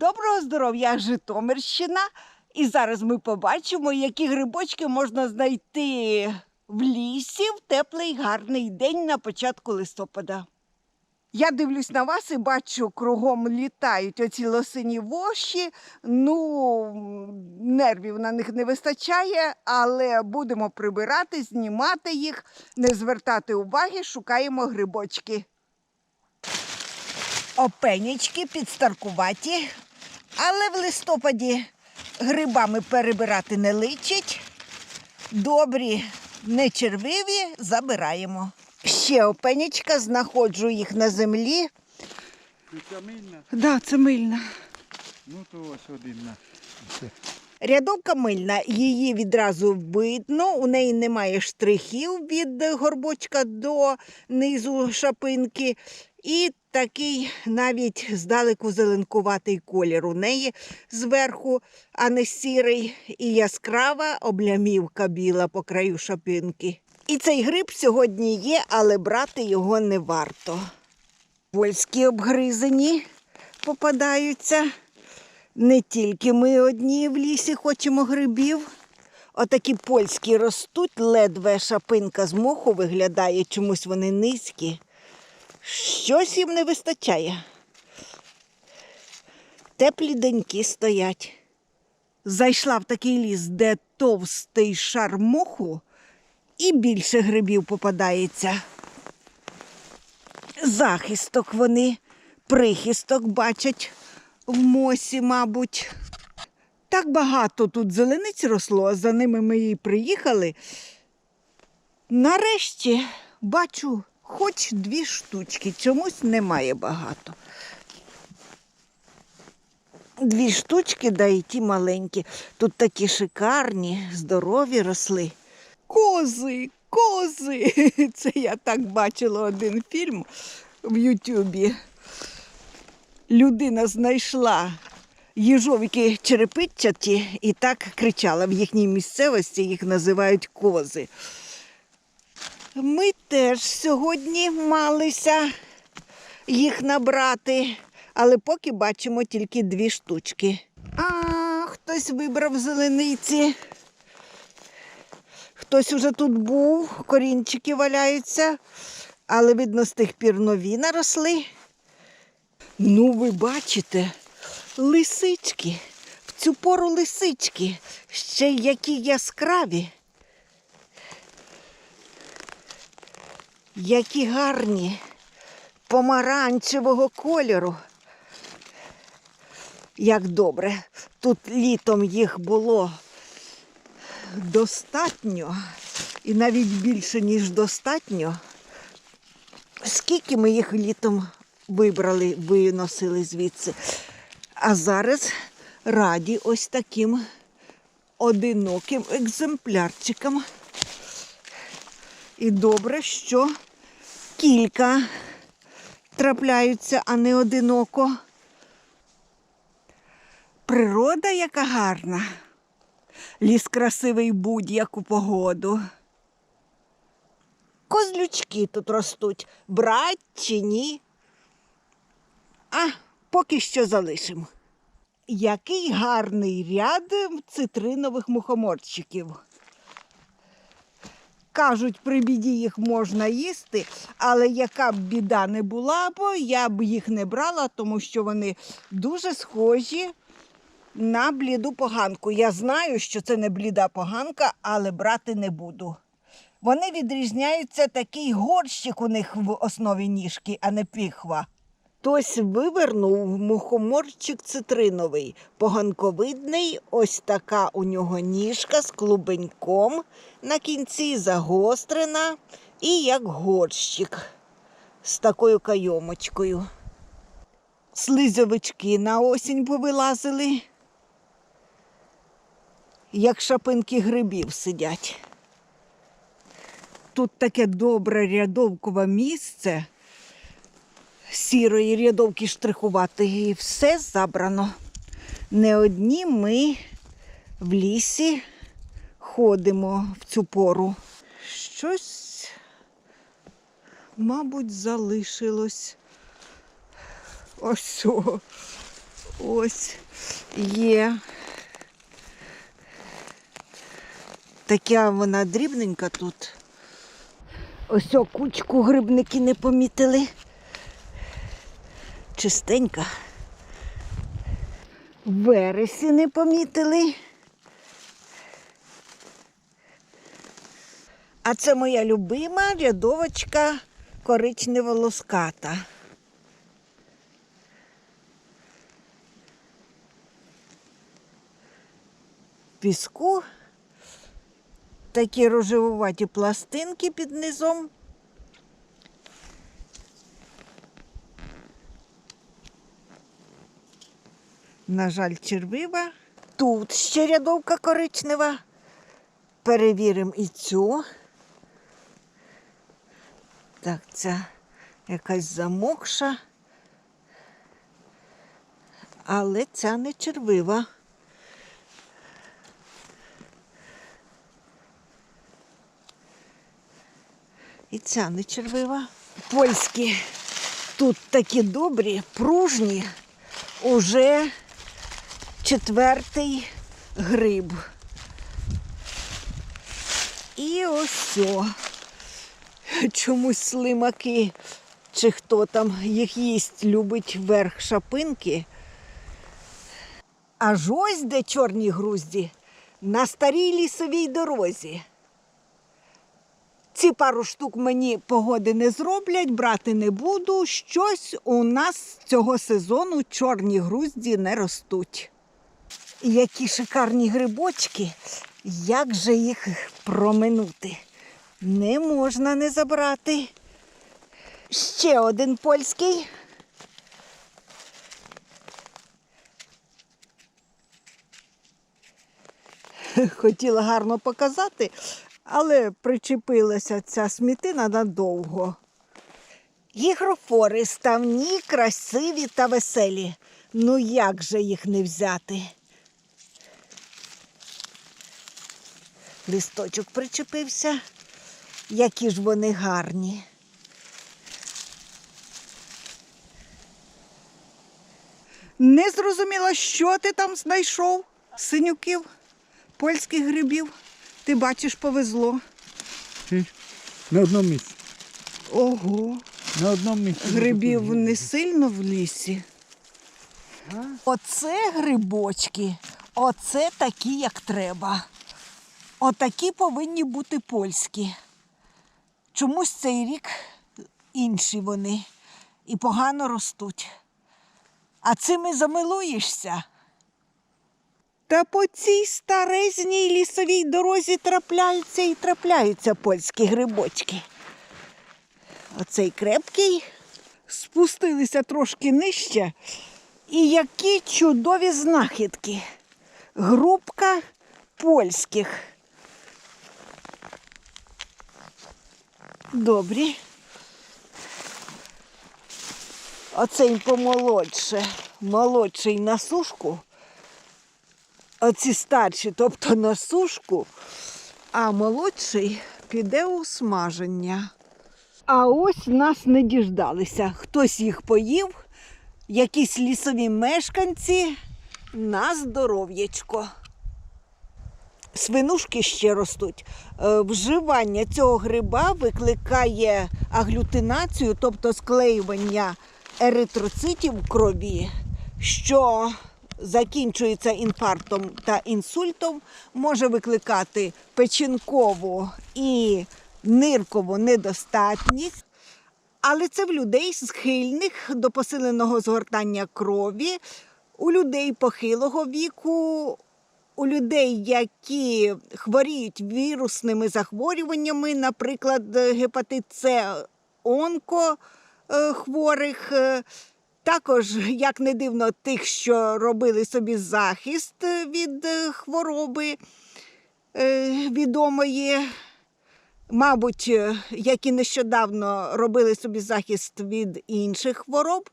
Доброго здоров'я, Житомирщина. І зараз ми побачимо, які грибочки можна знайти в лісі в теплий гарний день на початку листопада. Я дивлюсь на вас і бачу, кругом літають оці лосині воші. Ну, нервів на них не вистачає, але будемо прибирати, знімати їх, не звертати уваги, шукаємо грибочки. Опенічки підстаркуваті, але в листопаді грибами перебирати не личить. Добрі, не червиві, забираємо. Ще опенічка, знаходжу їх на землі. Це мильна? Да, це мильна. Ну то ось один на. Рядовка мильна, її відразу видно, у неї немає штрихів від горбочка до низу шапинки. І такий навіть здалеку зеленкуватий колір у неї зверху, а не сірий, і яскрава облямівка біла по краю шапинки. І цей гриб сьогодні є, але брати його не варто. Польські обгризані попадаються. Не тільки ми одні в лісі хочемо грибів. Отакі польські ростуть, ледве шапинка з моху виглядає, чомусь вони низькі. Щось їм не вистачає. Теплі деньки стоять. Зайшла в такий ліс, де товстий шар моху, і більше грибів попадається. Захисток вони, прихисток бачать в мосі, мабуть. Так багато тут зелениць росло, а за ними ми і приїхали. Нарешті бачу хоч дві штучки, чомусь немає багато. Дві штучки, да і ті маленькі. Тут такі шикарні, здорові росли. Кози, кози. Це я так бачила один фільм в Ютубі людина знайшла їжовики черепичаті і так кричала в їхній місцевості, їх називають кози. Ми теж сьогодні малися їх набрати, але поки бачимо тільки дві штучки. А, хтось вибрав зелениці. Хтось уже тут був, корінчики валяються, але видно, з тих пір нові наросли. Ну, ви бачите, лисички. В цю пору лисички. Ще які яскраві. Які гарні, помаранчевого кольору. Як добре. Тут літом їх було достатньо, і навіть більше, ніж достатньо. Скільки ми їх літом вибрали, виносили звідси. А зараз раді ось таким одиноким екземплярчикам. І добре, що кілька трапляються, а не одиноко. Природа яка гарна. Ліс красивий будь-яку погоду. Козлючки тут ростуть, брать чи ні? А поки що залишимо. Який гарний ряд цитринових мухоморчиків. Кажуть, при біді їх можна їсти, але яка б біда не була, бо я б їх не брала, тому що вони дуже схожі на бліду поганку. Я знаю, що це не бліда поганка, але брати не буду. Вони відрізняються такий горщик у них в основі ніжки, а не піхва. Хтось вивернув мухоморчик цитриновий, поганковидний, ось така у нього ніжка з клубеньком на кінці загострена і як горщик з такою кайомочкою. Слизовички на осінь повилазили, як шапинки грибів сидять. Тут таке добре рядовкове місце сірої рядовки штрихувати, і все забрано. Не одні ми в лісі ходимо в цю пору. Щось, мабуть, залишилось. Ось. Ось є. Така вона дрібненька тут. Ось о кучку грибники не помітили. Чистенька. Вересі не помітили. А це моя любима рядовочка коричнево лоската. Піску такі рожевуваті пластинки під низом. На жаль, червива. Тут ще рядовка коричнева. Перевіримо і цю. Так, ця якась замокша. Але ця не червива. І ця не червива. Польські тут такі добрі, пружні, уже четвертий гриб. І ось о. Чомусь слимаки, чи хто там їх їсть, любить верх шапинки. Аж ось де чорні грузді на старій лісовій дорозі. Ці пару штук мені погоди не зроблять, брати не буду. Щось у нас цього сезону чорні грузді не ростуть. Які шикарні грибочки, як же їх проминути? Не можна не забрати. Ще один польський. Хотіла гарно показати, але причепилася ця смітина надовго. Гігрофори ставні, красиві та веселі. Ну як же їх не взяти? Листочок причепився. Які ж вони гарні. Не зрозуміла, що ти там знайшов, синюків, польських грибів. Ти бачиш, повезло. На одному місці. Ого, На одному місці. грибів не сильно в лісі. Оце грибочки, оце такі, як треба. Отакі повинні бути польські. Чомусь цей рік інші вони і погано ростуть. А цими замилуєшся. Та по цій старезній лісовій дорозі трапляються і трапляються польські грибочки. Оцей крепкий. Спустилися трошки нижче. І які чудові знахідки. Групка польських. Добрі. Оцей помолодше, молодший на сушку. Оці старші, тобто на сушку, а молодший піде у смаження. А ось нас не діждалися. Хтось їх поїв, якісь лісові мешканці на здоров'ячко. Свинушки ще ростуть. Е, Вживання цього гриба викликає аглютинацію, тобто склеювання еритроцитів в крові, що закінчується інфарктом та інсультом, може викликати печінкову і ниркову недостатність. Але це в людей схильних до посиленого згортання крові, у людей похилого віку, у людей, які хворіють вірусними захворюваннями, наприклад, гепатит С, онко е, хворих. е, Також, як не дивно, тих, що робили собі захист від е, хвороби е, відомої, мабуть, е, які нещодавно робили собі захист від інших хвороб.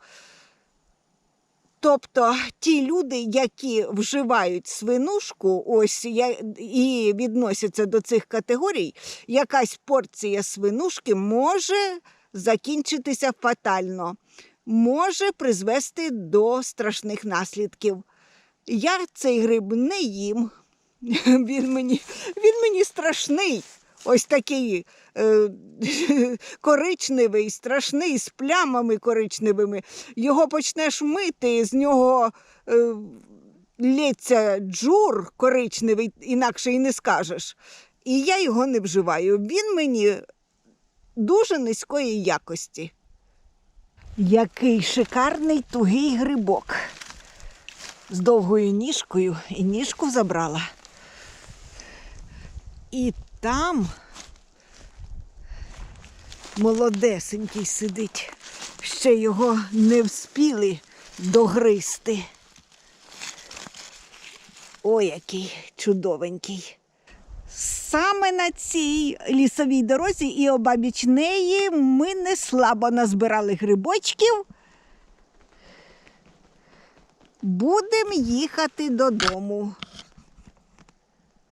Тобто ті люди, які вживають свинушку, ось я, і відносяться до цих категорій, якась порція свинушки може закінчитися фатально. може призвести до страшних наслідків. Я цей гриб не їм. Він мені, він мені страшний. Ось такий е, коричневий, страшний, з плямами коричневими. Його почнеш мити, з нього е, лється джур коричневий, інакше і не скажеш. І я його не вживаю. Він мені дуже низької якості. Який шикарний тугий грибок. З довгою ніжкою і ніжку забрала. І там молодесенький сидить. Ще його не вспіли догристи. Ой, який чудовенький. Саме на цій лісовій дорозі і обабіч неї ми не слабо назбирали грибочків. Будемо їхати додому.